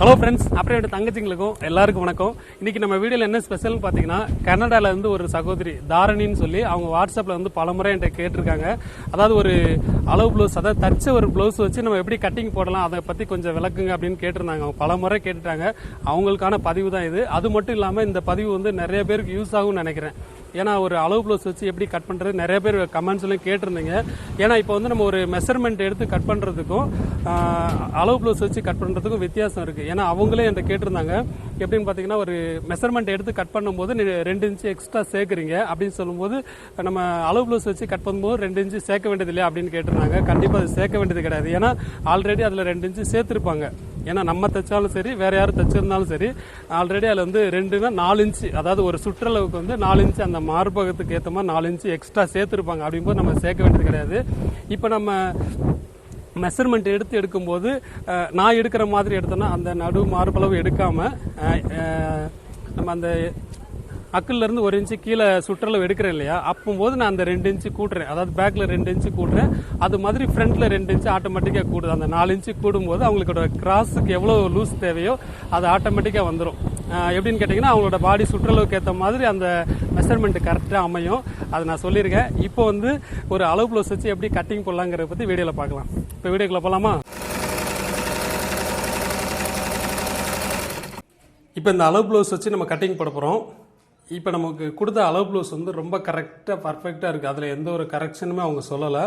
Hello friends அப்புறம் என்னோட தங்கச்சிங்களுக்கும் எல்லாருக்கும் வணக்கம். இன்னைக்கு நம்ம வீடியோவில் என்ன ஸ்பெஷல்னு பார்த்தீங்கன்னா கனடால இருந்து ஒரு சகோதரி தாரணின்னு சொல்லி அவங்க வாட்ஸ்அப்பில் வந்து பல முறை என்கிட்ட கேட்டிருக்காங்க. அதாவது ஒரு அளவு ப்ளவுஸ் அதாவது தச்ச ஒரு ப்ளவுஸ் வச்சு நம்ம எப்படி கட்டிங் போடலாம் அதை பற்றி கொஞ்சம் விளக்குங்க அப்படின்னு கேட்டிருந்தாங்க. அவங்க பல முறை கேட்டுட்டாங்க. அவங்களுக்கான பதிவு தான் இது. அது மட்டும் இல்லாமல் இந்த பதிவு வந்து நிறைய பேருக்கு யூஸ் ஆகும்னு நினைக்கிறேன். ஏன்னா ஒரு அளவு ப்ளவுஸ் வச்சு எப்படி கட் பண்ணுறது நிறைய பேர் கமெண்ட்ஸ்லையும் கேட்டிருந்தீங்க. ஏன்னா இப்போ வந்து நம்ம ஒரு மெஷர்மெண்ட் எடுத்து கட் பண்ணுறதுக்கும் அளவு ப்ளவுஸ் வச்சு கட் பண்ணுறதுக்கும் வித்தியாசம் இருக்குது ஏன்னா அவங்களே என்கிட்ட கேட்டிருந்தாங்க. எப்படின்னு பார்த்தீங்கன்னா ஒரு மெஷர்மெண்ட் எடுத்து கட் பண்ணும்போது ரெண்டு இன்ச்சு எக்ஸ்ட்ரா சேர்க்குறீங்க அப்படின்னு சொல்லும்போது நம்ம அளவு ப்ளவுஸ் வச்சு கட் பண்ணும்போது ரெண்டு இன்ச்சு சேர்க்க வேண்டியது இல்லையா அப்படின்னு கேட்டிருந்தாங்க. கண்டிப்பாக அது சேர்க்க வேண்டியது கிடையாது. ஏன்னா ஆல்ரெடி அதில் ரெண்டு இன்ச்சு சேர்த்துருப்பாங்க. ஏன்னா நம்ம தைச்சாலும் சரி வேற யாரும் தைச்சிருந்தாலும் சரி ஆல்ரெடி அதில் வந்து ரெண்டுனா நாலு இன்ச்சு அதாவது ஒரு சுற்றளவுக்கு வந்து நாலு இன்ச்சு அந்த மார்பகத்துக்கு ஏற்ற மாதிரி நாலு இன்ச்சு எக்ஸ்ட்ரா சேர்த்துருப்பாங்க. அப்படிங்கும்போது நம்ம சேர்க்க வேண்டியது கிடையாது. இப்போ நம்ம மெஷர்மெண்ட் எடுத்து எடுக்கும்போது நான் எடுக்கிற மாதிரி எடுத்தோன்னா அந்த நடு மார்பளவு எடுக்காமல் நம்ம அந்த அக்கிலிருந்து ஒரு இன்ச்சு கீழே சுற்றளவு எடுக்கிறேன் இல்லையா? அப்போது நான் அந்த ரெண்டு இன்ச்சு கூட்டுறேன். அதாவது பேக்கில் ரெண்டு இன்ச்சு கூட்டுறேன். அது மாதிரி ஃப்ரண்ட்டில் ரெண்டு இன்ச்சு ஆட்டோமேட்டிக்காக கூடுது அந்த நாலு இன்ச்சு கூடும்போது அவங்களோட கிராஸுக்கு எவ்வளோ லூஸ் தேவையோ அது ஆட்டோமேட்டிக்காக வந்துடும் எப்படின்னு கேட்டிங்கன்னா அவங்களோட பாடி சுற்றளவுக்கு ஏற்ற மாதிரி அந்த மெஷர்மெண்ட் கரெக்டாக அமையும். அதை நான் சொல்லியிருக்கேன். இப்போ வந்து ஒரு அளவு ப்ளவுஸ் வச்சு எப்படி கட்டிங் போடலாங்கிறத பற்றி வீடியோவில் பார்க்கலாம். இப்போ வீடியோக்குள்ளே போகலாமா இப்போ இந்த அளவு ப்ளவுஸ் வச்சு நம்ம கட்டிங் போட போகிறோம் இப்போ நமக்கு கொடுத்த அளவு ப்ளவுஸ் வந்து ரொம்ப கரெக்டாக பர்ஃபெக்டாக இருக்குது அதில் எந்த ஒரு கரெக்ஷனுமே அவங்க சொல்லலை.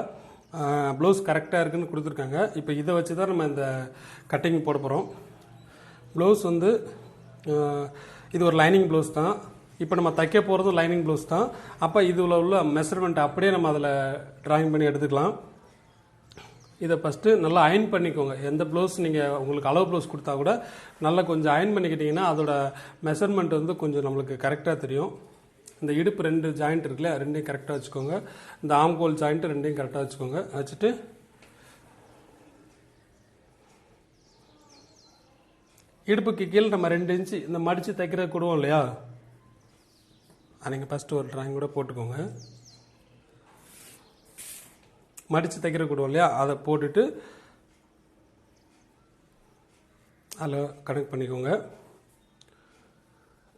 ப்ளவுஸ் கரெக்டாக இருக்குதுன்னு கொடுத்துருக்காங்க. இப்போ இதை வச்சு தான் நம்ம இந்த கட்டிங் போட போகிறோம் ப்ளவுஸ் வந்து இது ஒரு லைனிங் ப்ளவுஸ் தான். இப்போ நம்ம தைக்க போகிறதும் லைனிங் ப்ளவுஸ் தான். அப்போ இதில் உள்ள மெஷர்மெண்ட் அப்படியே நம்ம அதில் ட்ராயிங் பண்ணி எடுத்துக்கலாம். இதை ஃபஸ்ட்டு நல்லா அயன் பண்ணிக்கோங்க. எந்த ப்ளவுஸ் நீங்கள் உங்களுக்கு அளவு ப்ளவுஸ் கொடுத்தா கூட நல்லா கொஞ்சம் அயன் பண்ணிக்கிட்டிங்கன்னா அதோட மெஷர்மெண்ட் வந்து கொஞ்சம் நம்மளுக்கு கரெக்டாக தெரியும். இந்த இடுப்பு ரெண்டு ஜாயிண்ட் இருக்குல்ல ரெண்டையும் கரெக்டாக வச்சுக்கோங்க. இந்த ஆம்கோல் ஜாயிண்ட்டு ரெண்டையும் கரெக்டாக வச்சுக்கோங்க. வச்சுட்டு இடுப்புக்கு கீழே நம்ம ரெண்டு இன்ச்சு இந்த மடித்து தைக்கிற கொடுவோம் இல்லையா? நீங்கள் ஃபஸ்ட்டு ஒரு ட்ராயிங் கூட போட்டுக்கோங்க. மடித்து தைக்கிற கூடுவோம் இல்லையா? அதை போட்டுட்டு அதில் கனெக்ட் பண்ணிக்கோங்க.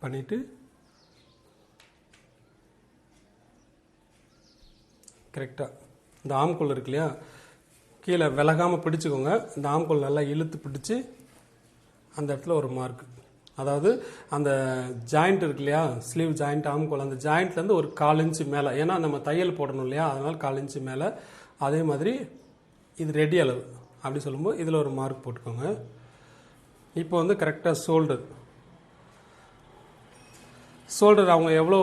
பண்ணிவிட்டு கரெக்டாக இந்த ஆம்கோல் இருக்கு இல்லையா? கீழே விலகாமல் பிடிச்சிக்கோங்க. இந்த ஆம்கோல் நல்லா இழுத்து பிடிச்சி அந்த இடத்துல ஒரு மார்க் அதாவது அந்த ஜாயிண்ட் இருக்கு இல்லையா? ஸ்லீவ் ஜாயிண்ட் ஆம்கோல். அந்த ஜாயிண்ட்லேருந்து ஒரு கால் இன்ச்சு மேலே. ஏன்னா நம்ம தையல் போடணும் இல்லையா? அதனால் கால் இன்ச்சு மேலே அதே மாதிரி இது ரெடி அளவு. அப்படி சொல்லும்போது இதில் ஒரு மார்க் போட்டுக்கோங்க. இப்போ வந்து கரெக்டாக ஷோல்டர் ஷோல்டர் அவங்க எவ்வளோ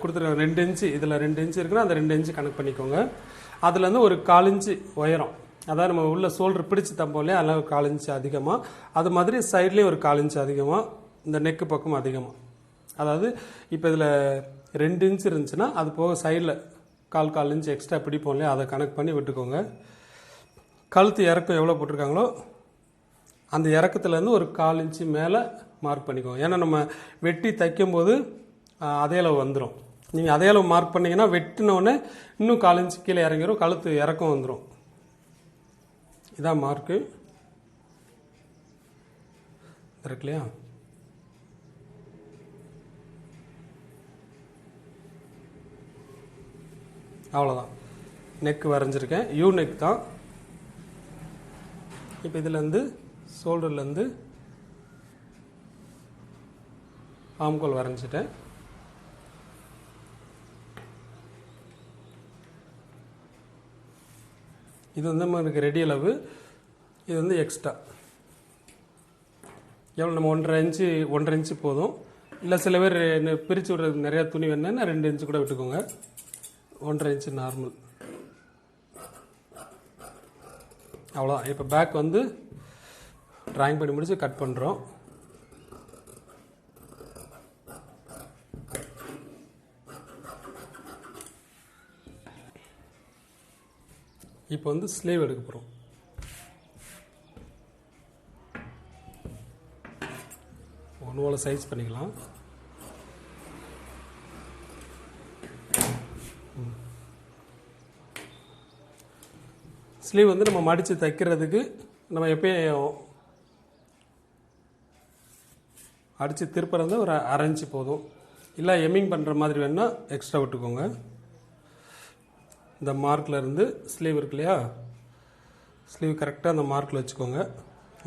கொடுத்துருக்காங்க? ரெண்டு இன்ச்சு இதில் ரெண்டு இன்ச்சு இருக்குன்னா அந்த ரெண்டு இன்ச்சு கனெக்ட் பண்ணிக்கோங்க. அதுலேருந்து ஒரு கால் இன்ச்சு உயரம். அதாவது நம்ம உள்ள ஷோல்டர் பிடிச்சி தப்போம் இல்லையா? அதெல்லாம் ஒரு கால் இன்ச்சு அதிகமாக அது மாதிரி சைட்லேயும் ஒரு கால் இன்ச்சு அதிகமாக இந்த நெக்கு பக்கம் அதிகமாக அதாவது இப்போ இதில் ரெண்டு இன்ச் இருந்துச்சுன்னா அது போக சைடில் கால் கால் இன்ச்சு எக்ஸ்ட்ரா பிடிப்போம் இல்லையா அதை கனெக்ட் பண்ணி விட்டுக்கோங்க. கழுத்து இறக்கம் எவ்வளோ போட்டிருக்காங்களோ அந்த இறக்கத்துலேருந்து ஒரு கால் இன்ச்சு மேலே மார்க் பண்ணிக்கோங்க. ஏன்னா நம்ம வெட்டி தைக்கும்போது அதே அளவு வந்துடும் நீங்கள் அதே அளவு மார்க் பண்ணிங்கன்னா வெட்டினோடனே இன்னும் கால் இன்ச்சு கீழே இறங்கிரும் கழுத்து இறக்கம் வந்துடும் இதான் மார்க்கு இருக்கு இல்லையா? அவ்வளோதான் நெக் வரைஞ்சிருக்கேன். யூ நெக் தான். இப்போ இதுலேருந்து ஷோல்டர்லேருந்து ஆம்கோல் வரைஞ்சிட்டேன். இது வந்து நமக்கு ரெடி அளவு. இது வந்து எக்ஸ்ட்ரா எவ்வளோ நம்ம ஒன்றரை இன்ச்சு ஒன்றரை இன்ச்சு போதும். இல்லை சில பேர் என்ன- பிரித்து விடுறது நிறையா துணி வேணுன்னா ரெண்டு இன்ச்சு கூட விட்டுக்கோங்க. ஒன்றரை இன்ச்சு நார்மல் அவ்வளோதான் இப்போ பேக் வந்து ட்ராயிங் பண்ணி முடிச்சு கட் பண்ணுறோம் இப்போ வந்து ஸ்லீவ் எடுக்க போகிறோம் ஒன்று சைஸ் பண்ணிக்கலாம். ஸ்லீவ் வந்து நம்ம மடித்து தைக்கிறதுக்கு நம்ம எப்பயும் அடித்து திருப்புறது ஒரு அரைஞ்சு போதும். இல்லை எம்மிங் பண்ணுற மாதிரி வேணால் எக்ஸ்ட்ரா விட்டுக்கோங்க. இந்த மார்க்கில் இருந்து ஸ்லீவ் இருக்கு இல்லையா? ஸ்லீவ் கரெக்டாக அந்த மார்க்கில் வச்சுக்கோங்க.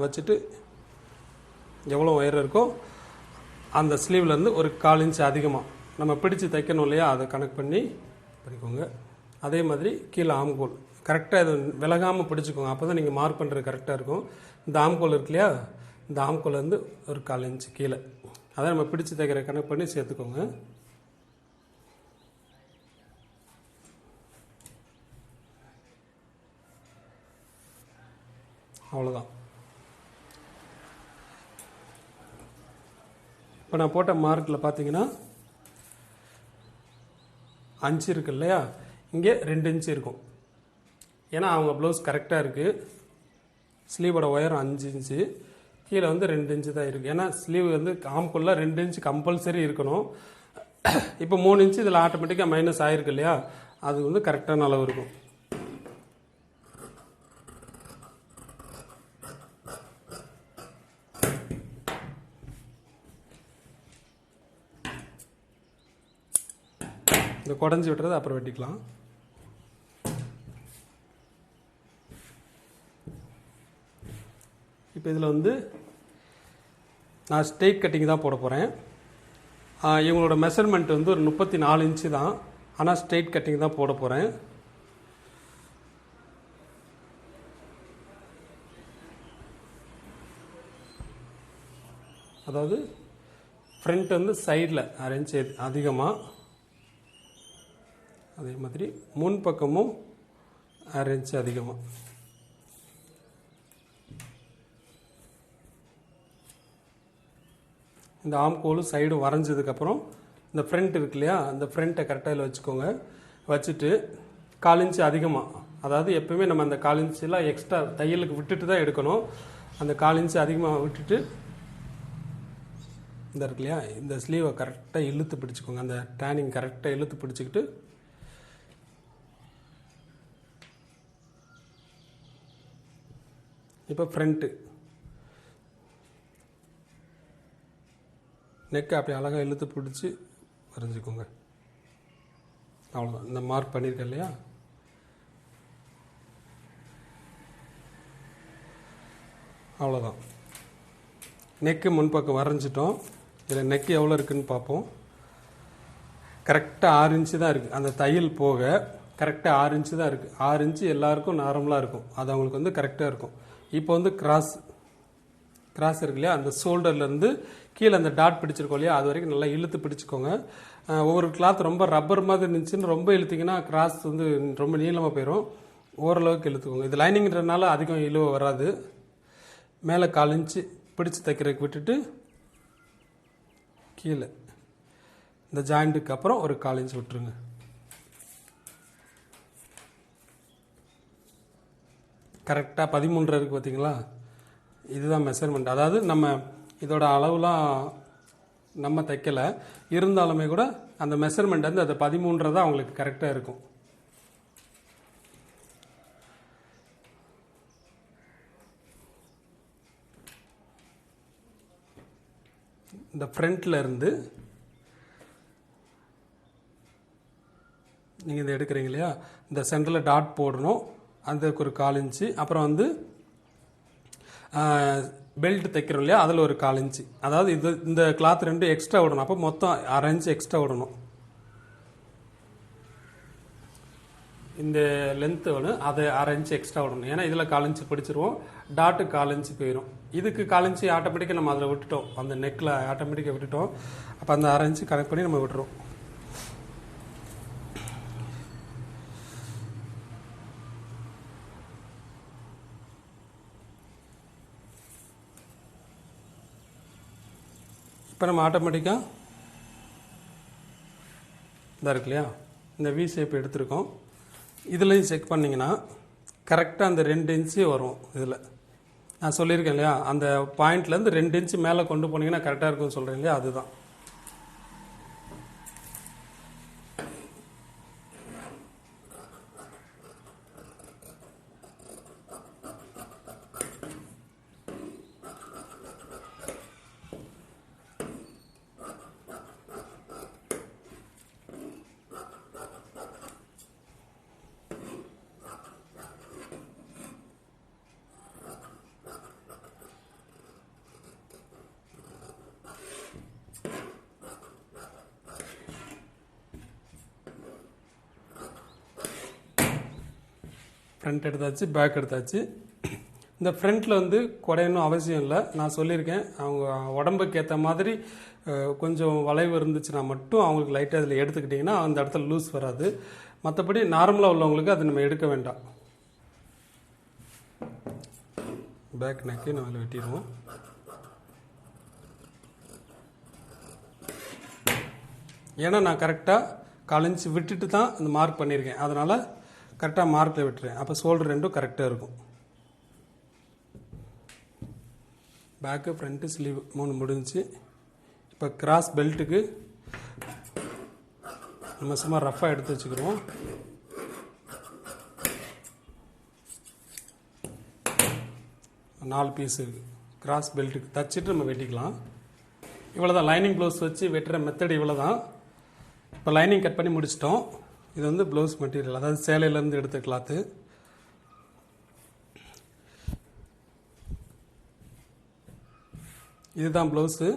வச்சுட்டு எவ்வளோ உயரம் இருக்கோ அந்த ஸ்லீவ்லேருந்து ஒரு கால் இன்ச் அதிகமாக நம்ம பிடிச்சு தைக்கணும் இல்லையா? அதை கணக்கு பண்ணி பண்ணிக்கோங்க. அதே மாதிரி கீழே ஆம்கோல் கரெக்டாக இது விலகாமல் பிடிச்சிக்கோங்க. அப்போ தான் நீங்கள் மார்க் பண்ணுறது கரெக்டாக இருக்கும். இந்த ஆம்கோல் இருக்கு இல்லையா? இந்த ஆம்கோல் வந்து ஒரு கால் இன்ச் கீழே. அதை நம்ம பிடிச்சி தைக்கிற கணக்கு பண்ணி சேர்த்துக்கோங்க. அவ்வளோதான் இப்போ நான் போட்ட மார்க்கில் பார்த்தீங்கன்னா அஞ்சு இருக்கு இல்லையா? இங்கே ரெண்டு இன்ச்சு இருக்கும். ஏன்னா அவங்க ப்ளவுஸ் கரெக்டாக இருக்குது ஸ்லீவோட உயரம் அஞ்சு இன்ச்சு கீழே வந்து ரெண்டு இன்ச்சு தான் இருக்குது ஏன்னா ஸ்லீவ் வந்து ஆம்குள்ளே ரெண்டு இன்ச்சு கம்பல்சரி இருக்கணும். இப்போ மூணு இன்ச்சு இதில் ஆட்டோமேட்டிக்காக மைனஸ் ஆகிருக்கு இல்லையா? அது வந்து கரெக்டான அளவு இருக்கும். இந்த குடஞ்சி விட்டுறது அப்புறம் வெட்டிக்கலாம். இப்போ இதில் வந்து நான் ஸ்ட்ரெயிட் கட்டிங் தான் போட போகிறேன் இவங்களோட மெஷர்மெண்ட் வந்து ஒரு முப்பத்தி நாலு இன்ச்சு தான். ஆனால் ஸ்ட்ரெயிட் கட்டிங் தான் போட போகிறேன் அதாவது ஃப்ரண்ட் வந்து சைடில் அரேஞ்ச் அதிகமாக அதே மாதிரி முன் பக்கமும் அரேஞ்ச் அதிகமாக இந்த ஆம்கோலும் சைடும் வரைஞ்சதுக்கப்புறம் இந்த ஃப்ரண்ட் இருக்கு இல்லையா அந்த ஃப்ரண்ட்டை கரெக்டாக இதில் வச்சுக்கோங்க. வச்சுட்டு கால் இன்ச்சு அதிகமாக அதாவது எப்பவுமே நம்ம அந்த கால் இன்ச்செலாம் எக்ஸ்ட்ரா தையலுக்கு விட்டுட்டு தான் எடுக்கணும். அந்த கால் இன்ச்சு அதிகமாக விட்டுட்டு இந்த இருக்கு இல்லையா இந்த ஸ்லீவை கரெக்டாக இழுத்து பிடிச்சிக்கோங்க. அந்த டேனிங் கரெக்டாக இழுத்து பிடிச்சிக்கிட்டு இப்போ ஃப்ரண்ட்டு நெக்கை அப்படி அழகாக இழுத்து பிடிச்சி வரைஞ்சிக்கோங்க. அவ்வளோதான் இந்த மார்க் பண்ணியிருக்கேன் இல்லையா? அவ்வளோதான் நெக்கு முன்பக்கம் வரைஞ்சிட்டோம். இதில் நெக்கு எவ்வளோ இருக்குதுன்னு பார்ப்போம். கரெக்டாக ஆறு இன்ச்சு தான் இருக்குது அந்த தையல் போக கரெக்டாக ஆறு இன்ச்சு தான் இருக்குது ஆறு இன்ச்சு எல்லாருக்கும் நார்மலாக இருக்கும். அது அவங்களுக்கு வந்து கரெக்டாக இருக்கும். இப்போ வந்து கிராஸ் கிராஸ் இருக்கு இல்லையா? அந்த ஷோல்டர்லேருந்து கீழே அந்த டாட் பிடிச்சிருக்கோம் இல்லையா? அது வரைக்கும் நல்லா இழுத்து பிடிச்சிக்கோங்க. ஒவ்வொரு கிளாத் ரொம்ப ரப்பர் மாதிரி இருந்துச்சுன்னு ரொம்ப இழுத்திங்கன்னா கிராஸ் வந்து ரொம்ப நீளமாக போயிடும் ஓரளவுக்கு இழுத்துக்கோங்க. இது லைனிங்கிறதுனால அதிகம் இழுவ வராது. மேலே கால் இன்ச்சு பிடிச்சி தைக்கிறதுக்கு விட்டுட்டு கீழே இந்த ஜாயிண்ட்டுக்கு அப்புறம் ஒரு கால் இன்ச் விட்டுருங்க. கரெக்டாக பதிமூன்றரை இருக்குது பார்த்தீங்களா இதுதான் மெஷர்மெண்ட் அதாவது நம்ம இதோட அளவுலாம் நம்ம தைக்கலை. இருந்தாலுமே கூட அந்த மெஷர்மெண்ட் வந்து அது பதிமூன்றரை தான் அவங்களுக்கு கரெக்டாக இருக்கும். இந்த ஃப்ரண்ட்ல இருந்து நீங்கள் இதை எடுக்கிறீங்க இல்லையா? இந்த சென்டரில் டாட் போடணும். அதுக்கு ஒரு கால் இன்ச்சு அப்புறம் வந்து பெல்ட் தைக்கிறோம் இல்லையா? அதில் ஒரு கால் இன்ச்சு. அதாவது இது இந்த கிளாத் ரெண்டு எக்ஸ்ட்ரா விடணும். அப்போ மொத்தம் அரை இன்ச்சு எக்ஸ்ட்ரா விடணும். இந்த லென்த்து வேணும். அதை அரை இன்ச்சு எக்ஸ்ட்ரா விடணும். ஏன்னா இதில் கால் இன்ச்சு பிடிச்சிருவோம். டாட்டு கால் இன்ச்சு போயிடும் இதுக்கு கால் இன்ச்சு ஆட்டோமேட்டிக்காக நம்ம அதில் விட்டுட்டோம். அந்த நெக்கில் ஆட்டோமேட்டிக்காக விட்டுட்டோம். அப்போ அந்த அரை இன்ச்சு கனெக்ட் பண்ணி நம்ம விட்டுறோம். இப்போ நம்ம ஆட்டோமேட்டிக்காக இதாக இருக்கு இல்லையா? இந்த வி ஷேப் எடுத்திருக்கோம். இதுலேயும் செக் பண்ணிங்கன்னா கரெக்டாக அந்த ரெண்டு இன்ச்சு வரும் இதில். நான் சொல்லியிருக்கேன் இல்லையா? அந்த பாயிண்ட்லேருந்து ரெண்டு இன்ச்சு மேலே கொண்டு போனீங்கன்னா கரெக்டாக இருக்கும்னு சொல்கிறேன் இல்லையா? அதுதான். ஃப்ரண்ட் எடுத்தாச்சு பேக் எடுத்தாச்சு. இந்த ஃப்ரண்ட்டில் வந்து குறையணும் அவசியம் இல்லை. நான் சொல்லியிருக்கேன். அவங்க உடம்புக்கு ஏற்ற மாதிரி கொஞ்சம் வளைவு இருந்துச்சுன்னா மட்டும் அவங்களுக்கு லைட்டாக அதில் எடுத்துக்கிட்டிங்கன்னா அந்த இடத்துல லூஸ் வராது. மற்றபடி நார்மலாக உள்ளவங்களுக்கு அது நம்ம எடுக்க வேண்டாம். பேக் நெக்கு நம்ம வெட்டிடுவோம். ஏன்னா நான் கரெக்டாக கலைஞ்சி விட்டுட்டு தான் இந்த மார்க் பண்ணியிருக்கேன். அதனால் கரெக்டாக மார்க்கில் விட்டுறேன். அப்போ ஷோல்டர் ரெண்டும் கரெக்டாக இருக்கும். பேக்கு ஃப்ரண்ட்டு ஸ்லீவ் மூணு முடிஞ்சுச்சு. இப்போ கிராஸ் பெல்ட்டுக்கு நம்ம சும்மா ரஃப்பாக எடுத்து வச்சுக்கிறோம் நாலு பீஸ் இருக்குது கிராஸ் பெல்ட்டுக்கு தச்சுட்டு நம்ம வெட்டிக்கலாம். இவ்வளோ தான் லைனிங் ப்ளவுஸ் வச்சு வெட்டுற மெத்தட் இவ்வளோ தான் இப்போ லைனிங் கட் பண்ணி முடிச்சிட்டோம். இது வந்து ப்ளவுஸ் மெட்டீரியல் அதாவது சேலையிலேருந்து எடுத்த கிளாத்து இதுதான் ப்ளவுஸு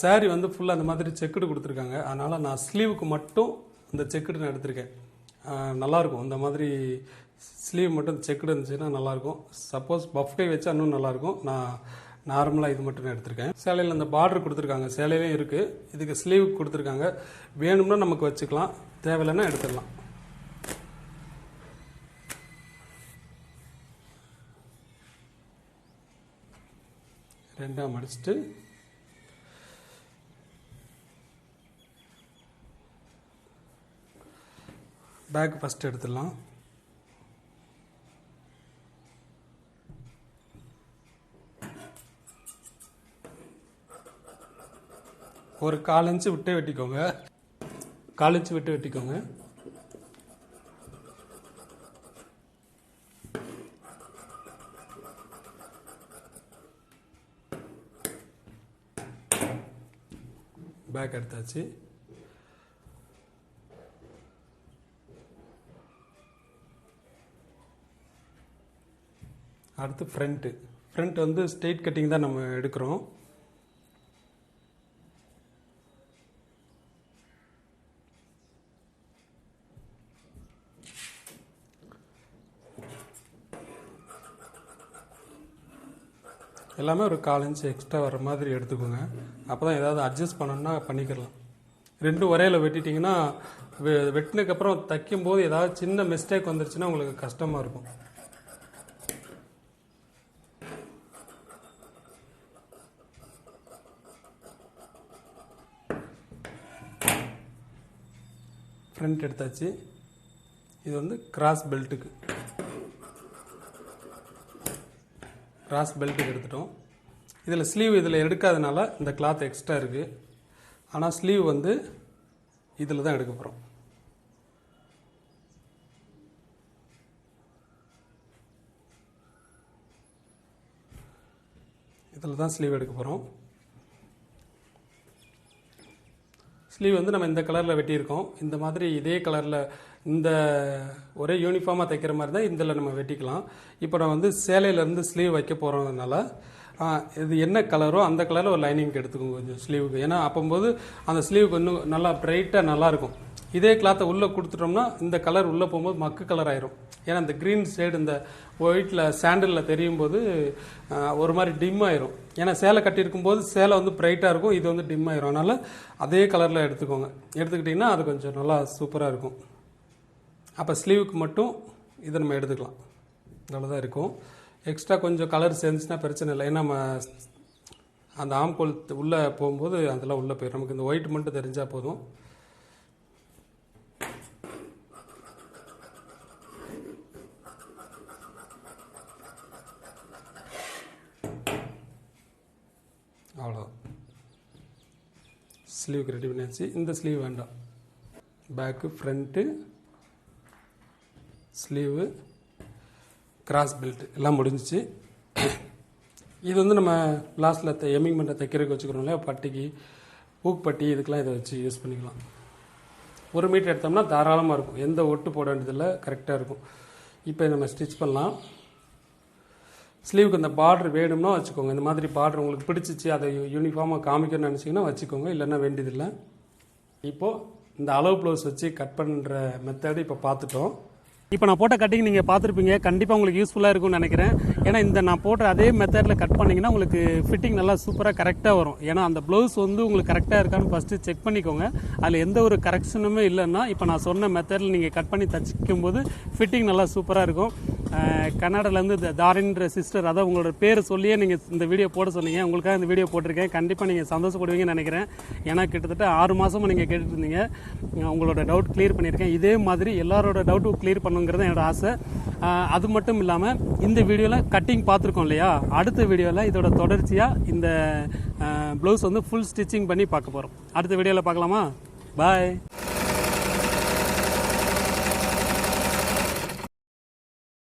saree வந்து ஃபுல்லாக அந்த மாதிரி செக்குடு கொடுத்துருக்காங்க. அதனால் நான் ஸ்லீவுக்கு மட்டும் இந்த செக்குடு நான் எடுத்திருக்கேன். நல்லாயிருக்கும். இந்த மாதிரி ஸ்லீவ் மட்டும் செக்குடு இருந்துச்சுன்னா நல்லாயிருக்கும். சப்போஸ் பஃப்டே வச்சா இன்னும் நல்லாயிருக்கும். நான் நார்மலாக இது மட்டும் நான் எடுத்திருக்கேன். சேலையில் அந்த பார்டர் கொடுத்துருக்காங்க. சேலையிலையும் இருக்குது இதுக்கு ஸ்லீவ் கொடுத்துருக்காங்க. வேணும்னா நமக்கு வச்சுக்கலாம். தேவையில்லைன்னா எடுத்துடலாம். ரெண்டாக மடிச்சுட்டு பேக் ஃபஸ்ட்டு எடுத்துடலாம். ஒரு காலஞ்சு விட்டே வெட்டிக்கோங்க. காலஞ்சு விட்டு வெட்டிக்கோங்க. பேக் எடுத்தாச்சு. அடுத்து ஃப்ரண்ட்டு ஃப்ரண்ட் வந்து ஸ்ட்ரெயிட் கட்டிங் தான் நம்ம எடுக்கிறோம். எல்லாமே ஒரு கால் இன்ச்சு எக்ஸ்ட்ரா வர மாதிரி எடுத்துக்கோங்க. அப்போ தான் ஏதாவது அட்ஜஸ்ட் பண்ணணும்னா பண்ணிக்கலாம். ரெண்டும் ஒரேல வெட்டிட்டிங்கன்னா வெ- வெட்டினதுக்கப்புறம் தைக்கும்போது ஏதாவது சின்ன மிஸ்டேக் வந்துருச்சுன்னா உங்களுக்கு கஷ்டமாக இருக்கும். ஃப்ரண்ட் எடுத்தாச்சு. இது வந்து கிராஸ் பெல்ட்டுக்கு ராஸ் பெல்ட்டுக்கு எடுத்துட்டோம். இதில் ஸ்லீவ் இதில் எடுக்காதனால இந்த கிளாத் எக்ஸ்ட்ரா இருக்குது ஆனால் ஸ்லீவ் வந்து இதில் தான் எடுக்க போகிறோம் இதில் தான் ஸ்லீவ் எடுக்க போகிறோம் ஸ்லீவ் வந்து நம்ம இந்த கலரில் வெட்டியிருக்கோம். இந்த மாதிரி இதே கலரில் இந்த ஒரே யூனிஃபார்மாக தைக்கிற மாதிரி தான் இதில் நம்ம வெட்டிக்கலாம். இப்போ நான் வந்து சேலையிலேருந்து ஸ்லீவ் வைக்க போகிறதுனால இது என்ன கலரோ அந்த கலரில் ஒரு லைனிங் எடுத்துக்கோங்க கொஞ்சம் ஸ்லீவுக்கு ஏன்னா அப்போம்போது அந்த ஸ்லீவுக்கு இன்னும் நல்லா ப்ரைட்டாக நல்லாயிருக்கும் இதே கிளாத்தை உள்ளே கொடுத்துட்டோம்னா இந்த கலர் உள்ளே போகும்போது மக்கு கலர் ஆயிரும். ஏன்னா இந்த க்ரீன் ஷேடு இந்த ஒயிட்டில் சாண்டலில் தெரியும் போது ஒரு மாதிரி டிம் ஆயிரும். ஏன்னா சேலை கட்டியிருக்கும் போது சேலை வந்து பிரைட்டாக இருக்கும் இது வந்து டிம் ஆயிரும். அதனால் அதே கலரில் எடுத்துக்கோங்க. எடுத்துக்கிட்டிங்கன்னா அது கொஞ்சம் நல்லா சூப்பராக இருக்கும். அப்போ ஸ்லீவுக்கு மட்டும் இதை நம்ம எடுத்துக்கலாம். நல்லதாக இருக்கும். எக்ஸ்ட்ரா கொஞ்சம் கலர் சேர்ந்துச்சுன்னா பிரச்சனை இல்லை. ஏன்னா நம்ம அந்த ஆம்கோல் உள்ளே போகும்போது அதெல்லாம் உள்ளே போயிடும் நமக்கு இந்த ஒயிட் மட்டும் தெரிஞ்சால் போதும் அவ்வளோ ஸ்லீவுக்கு ரெடி பண்ணியாச்சு. இந்த ஸ்லீவ் வேண்டாம். Back front sleeve cross belt எல்லாம் முடிஞ்சிச்சு. இது வந்து நம்ம லாஸ்ட்டில் எம்மிங் பண்ணுற தைக்கிறதுக்கு வச்சுக்கிறோம் இல்லையா? பட்டிக்கு பூக்பட்டி இதுக்கெல்லாம் இதை வச்சு யூஸ் பண்ணிக்கலாம். ஒரு மீட்டர் எடுத்தோம்னா தாராளமாக இருக்கும். எந்த ஒட்டு போட வேண்டியதில்லை கரெக்டாக இருக்கும். இப்போ நம்ம ஸ்டிச் பண்ணலாம். ஸ்லீவுக்கு அந்த பார்டர் வேணும்னா வச்சுக்கோங்க. இந்த மாதிரி பார்டர் உங்களுக்கு பிடிச்சிச்சு அதை யூனிஃபார்மாக காமிக்கணும்னு நினச்சிங்கன்னா வச்சுக்கோங்க. இல்லைன்னா வேண்டியதில்லை. இப்போது இந்த அளவு ப்ளவுஸ் வச்சு கட் பண்ணுற மெத்தடு இப்போ பார்த்துட்டோம். இப்போ நான் போட்ட கட்டிங் நீங்கள் பார்த்துருப்பீங்க. கண்டிப்பாக உங்களுக்கு யூஸ்ஃபுல்லாக இருக்கும்னு நினைக்கிறேன். ஏன்னா இந்த நான் போட்ட அதே மெத்தடில் கட் பண்ணிங்கன்னா உங்களுக்கு ஃபிட்டிங் நல்லா சூப்பராக கரெக்டாக வரும். ஏன்னா அந்த ப்ளவுஸ் வந்து உங்களுக்கு கரெக்டாக இருக்கான்னு ஃபஸ்ட்டு செக் பண்ணிக்கோங்க. அதில் எந்த ஒரு கரெக்ஷனுமே இல்லைன்னா இப்போ நான் சொன்ன மெத்தடில் நீங்கள் கட் பண்ணி தச்சிக்கும் போது ஃபிட்டிங் நல்லா சூப்பராக இருக்கும். கன்னடாலேருந்து தாரின்ற சிஸ்டர் அதான் உங்களோட பேர் சொல்லியே நீங்கள் இந்த வீடியோ போட சொன்னீங்க. உங்களுக்காக இந்த வீடியோ போட்டிருக்கேன். கண்டிப்பாக நீங்கள் சந்தோஷப்படுவீங்கன்னு நினைக்கிறேன். ஏன்னா கிட்டத்தட்ட ஆறு மாதமும் நீங்கள் கேட்டுருந்தீங்க இருந்தீங்க உங்களோட டவுட் கிளியர் பண்ணியிருக்கேன். இதே மாதிரி எல்லாரோட டவுட்டும் கிளியர் பண்ணுங்கிறது என்னோட ஆசை. அது மட்டும் இல்லாமல் இந்த வீடியோவில் கட்டிங் பார்த்துருக்கோம் இல்லையா? அடுத்த வீடியோவில் இதோட தொடர்ச்சியாக இந்த ப்ளவுஸ் வந்து ஃபுல் ஸ்டிச்சிங் பண்ணி பார்க்க போகிறோம் அடுத்த வீடியோவில் பார்க்கலாமா? பாய்